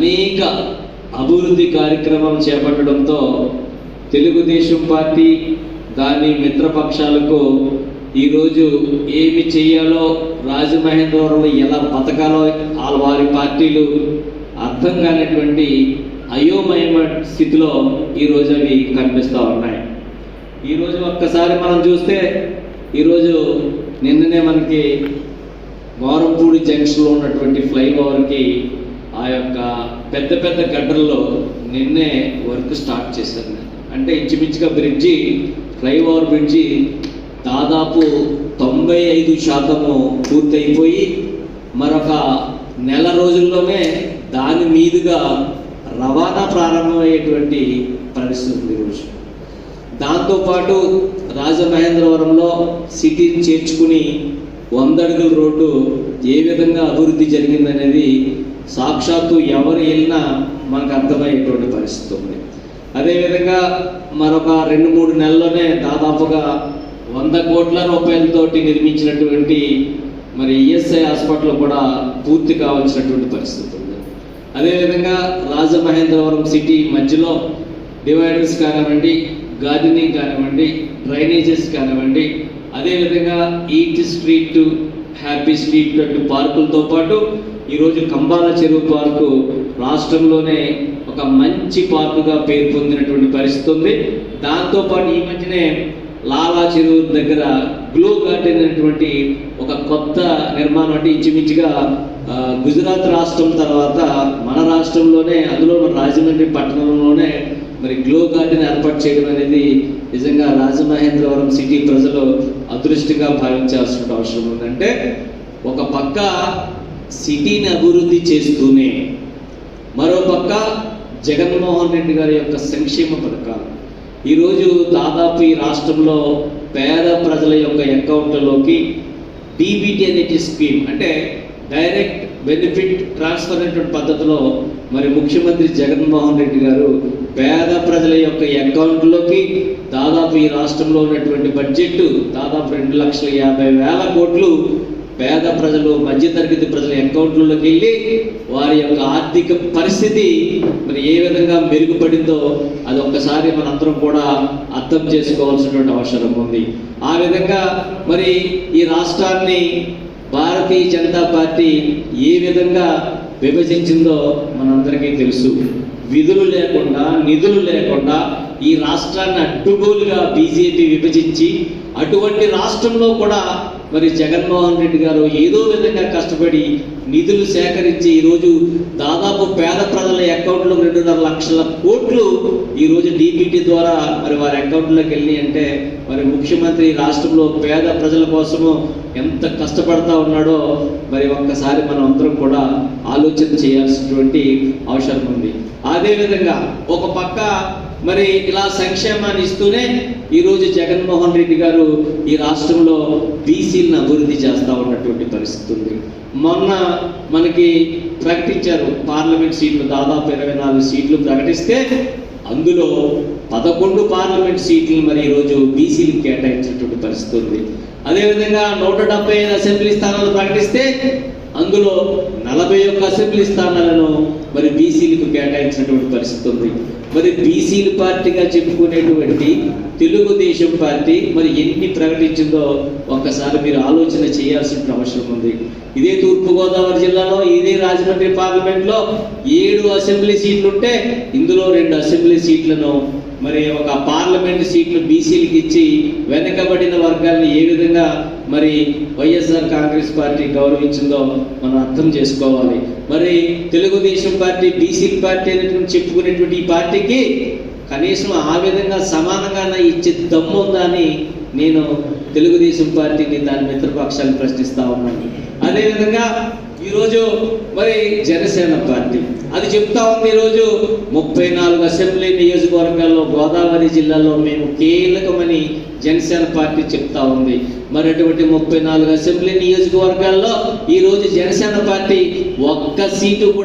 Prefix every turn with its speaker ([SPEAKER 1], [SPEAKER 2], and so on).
[SPEAKER 1] అనేక అభివృద్ధి కార్యక్రమం చేపట్టడంతో తెలుగుదేశం పార్టీ దాని మిత్రపక్షాలకు ఈరోజు ఏమి చేయాలో రాజమహేంద్రవరంలో ఎలా బతకాలో వారి పార్టీలు అర్థం కానటువంటి అయోమయమ స్థితిలో ఈరోజు అవి కనిపిస్తూ ఉన్నాయి. ఈరోజు ఒక్కసారి మనం చూస్తే ఈరోజు నిన్ననే మనకి వారంపూడి జంక్షన్లో ఉన్నటువంటి ఫ్లైఓవర్కి ఆ యొక్క పెద్ద పెద్ద గడ్డల్లో నిన్నే వర్క్ స్టార్ట్ చేశాను. అంటే ఇంచుమించుగా బ్రిడ్జి ఫ్లైఓవర్ బ్రిడ్జి దాదాపు తొంభై ఐదు శాతము పూర్తయిపోయి మరొక నెల రోజుల్లోనే దాని మీదుగా రవాణా ప్రారంభమయ్యేటువంటి పరిస్థితి ఉంది ఈరోజు. దాంతోపాటు రాజమహేంద్రవరంలో సిటీని చేర్చుకుని వంద అడుగుల రోడ్డు ఏ విధంగా అభివృద్ధి జరిగిందనేది సాక్షాత్తు ఎవరు వెళ్ళినా మనకు అర్థమయ్యేటువంటి పరిస్థితి ఉంది. అదేవిధంగా మరొక రెండు మూడు నెలల్లోనే దాదాపుగా వంద కోట్ల రూపాయలతోటి నిర్మించినటువంటి మరి ఈఎస్ఐ హాస్పిటల్ కూడా పూర్తి కావాల్సినటువంటి పరిస్థితి ఉంది. అదేవిధంగా రాజమహేంద్రవరం సిటీ మధ్యలో డివైడర్స్ కానివ్వండి గార్డెనింగ్ కానివ్వండి డ్రైనేజెస్ కానివ్వండి అదేవిధంగా ఈట్ స్ట్రీట్ హ్యాపీ స్ట్రీట్ వంటి పార్కులతో పాటు ఈరోజు కంబాల చెరువు పార్కు రాష్ట్రంలోనే ఒక మంచి పార్కుగా పేరు పొందినటువంటి పరిస్థితి ఉంది. దాంతోపాటు ఈ మధ్యనే లాలా చెరువు దగ్గర గ్లో గార్డెన్ అనేటువంటి ఒక కొత్త నిర్మాణం అంటే ఇంచుమించుగా గుజరాత్ రాష్ట్రం తర్వాత మన రాష్ట్రంలోనే అందులో మన రాజమండ్రి పట్టణంలోనే మరి గ్లో గార్డెన్ ఏర్పాటు చేయడం అనేది నిజంగా రాజమహేంద్రవరం సిటీ ప్రజలు అదృష్టిగా భావించాల్సిన అవసరం ఉందంటే ఒక పక్క సిటీని అభివృద్ధి చేస్తూనే మరో పక్క జగన్మోహన్ రెడ్డి గారి యొక్క సంక్షేమ పథకాలు. ఈరోజు దాదాపు ఈ రాష్ట్రంలో పేద ప్రజల యొక్క అకౌంట్లలోకి డీబీటీ అనేది స్కీమ్ అంటే డైరెక్ట్ బెనిఫిట్ ట్రాన్స్ఫర్ అనేటువంటి పద్ధతిలో మరి ముఖ్యమంత్రి జగన్మోహన్ రెడ్డి గారు పేద ప్రజల యొక్క అకౌంట్లోకి దాదాపు ఈ రాష్ట్రంలో ఉన్నటువంటి బడ్జెట్ దాదాపు రెండు లక్షల యాభై వేల కోట్లు పేద ప్రజలు మధ్యతరగతి ప్రజల అకౌంట్లలోకి వెళ్ళి వారి యొక్క ఆర్థిక పరిస్థితి మరి ఏ విధంగా మెరుగుపడిందో అది ఒక్కసారి మనందరం కూడా అర్థం చేసుకోవాల్సినటువంటి అవసరం ఉంది. ఆ విధంగా మరి ఈ రాష్ట్రాన్ని భారతీయ జనతా పార్టీ ఏ విధంగా విభజించిందో మనందరికీ తెలుసు. విధులు లేకుండా నిధులు లేకుండా ఈ రాష్ట్రాన్ని అడ్డుగోలుగా బీజేపీ విభజించి అటువంటి రాష్ట్రంలో కూడా మరి జగన్మోహన్ రెడ్డి గారు ఏదో విధంగా కష్టపడి నిధులు సేకరించి ఈరోజు దాదాపు పేద ప్రజల అకౌంట్లో రెండున్నర లక్షల కోట్లు ఈరోజు డీబీటీ ద్వారా మరి వారి అకౌంట్లోకి వెళ్ళి అంటే మరి ముఖ్యమంత్రి రాష్ట్రంలో పేద ప్రజల కోసము ఎంత కష్టపడతా ఉన్నాడో మరి ఒక్కసారి మనం అందరం కూడా ఆలోచన చేయాల్సినటువంటి అవసరం ఉంది. అదేవిధంగా ఒక పక్క మరి ఇలా సంక్షేమాన్ని ఇస్తూనే ఈరోజు జగన్మోహన్ రెడ్డి గారు ఈ రాష్ట్రంలో బీసీలను అభివృద్ధి చేస్తూ ఉన్నటువంటి పరిస్థితి ఉంది. మొన్న మనకి ప్రకటించారు పార్లమెంట్ సీట్లు దాదాపు ఇరవై నాలుగు సీట్లు ప్రకటిస్తే అందులో పదకొండు పార్లమెంట్ సీట్లు మరి ఈరోజు బీసీలకు కేటాయించినటువంటి పరిస్థితి ఉంది. అదేవిధంగా నూట డెబ్బై ఐదు అసెంబ్లీ స్థానాలు ప్రకటిస్తే అందులో నలభై ఒక్క అసెంబ్లీ స్థానాలను మరి బీసీలకు కేటాయించినటువంటి పరిస్థితి ఉంది. మరి బీసీలు పార్టీగా చెప్పుకునేటువంటి తెలుగుదేశం పార్టీ మరి ఎన్ని ప్రకటించిందో ఒక్కసారి మీరు ఆలోచన చేయాల్సిన అవసరం ఉంది. ఇదే తూర్పుగోదావరి జిల్లాలో ఇదే రాజమండ్రి పార్లమెంట్లో ఏడు అసెంబ్లీ సీట్లు ఉంటే ఇందులో రెండు అసెంబ్లీ సీట్లను మరి ఒక పార్లమెంట్ సీట్లు బీసీలకు ఇచ్చి వెనకబడిన వర్గాల్ని ఏ విధంగా మరి వైఎస్ఆర్ కాంగ్రెస్ పార్టీ గౌరవించిందో మనం అర్థం చేసుకోవాలి. మరి తెలుగుదేశం పార్టీ బీసీ పార్టీ అనేటువంటి చెప్పుకునేటువంటి ఈ పార్టీకి కనీసం ఆ విధంగా సమానంగా ఇచ్చే దమ్ము ఉందా అని నేను తెలుగుదేశం పార్టీని దాని మిత్రపక్షాన్ని ప్రశ్నిస్తా ఉన్నాను. అదేవిధంగా ఈరోజు మరి జనసేన పార్టీ. అది చెప్తా ఉంది ఈరోజు ముప్పై నాలుగు అసెంబ్లీ నియోజకవర్గాల్లో గోదావరి జిల్లాలో మేము కీలకమని జనసేన పార్టీ చెప్తా ఉంది. మరి అటువంటి ముప్పై నాలుగు అసెంబ్లీ నియోజకవర్గాల్లో ఈరోజు జనసేన పార్టీ ఒక్క సీటు కూడా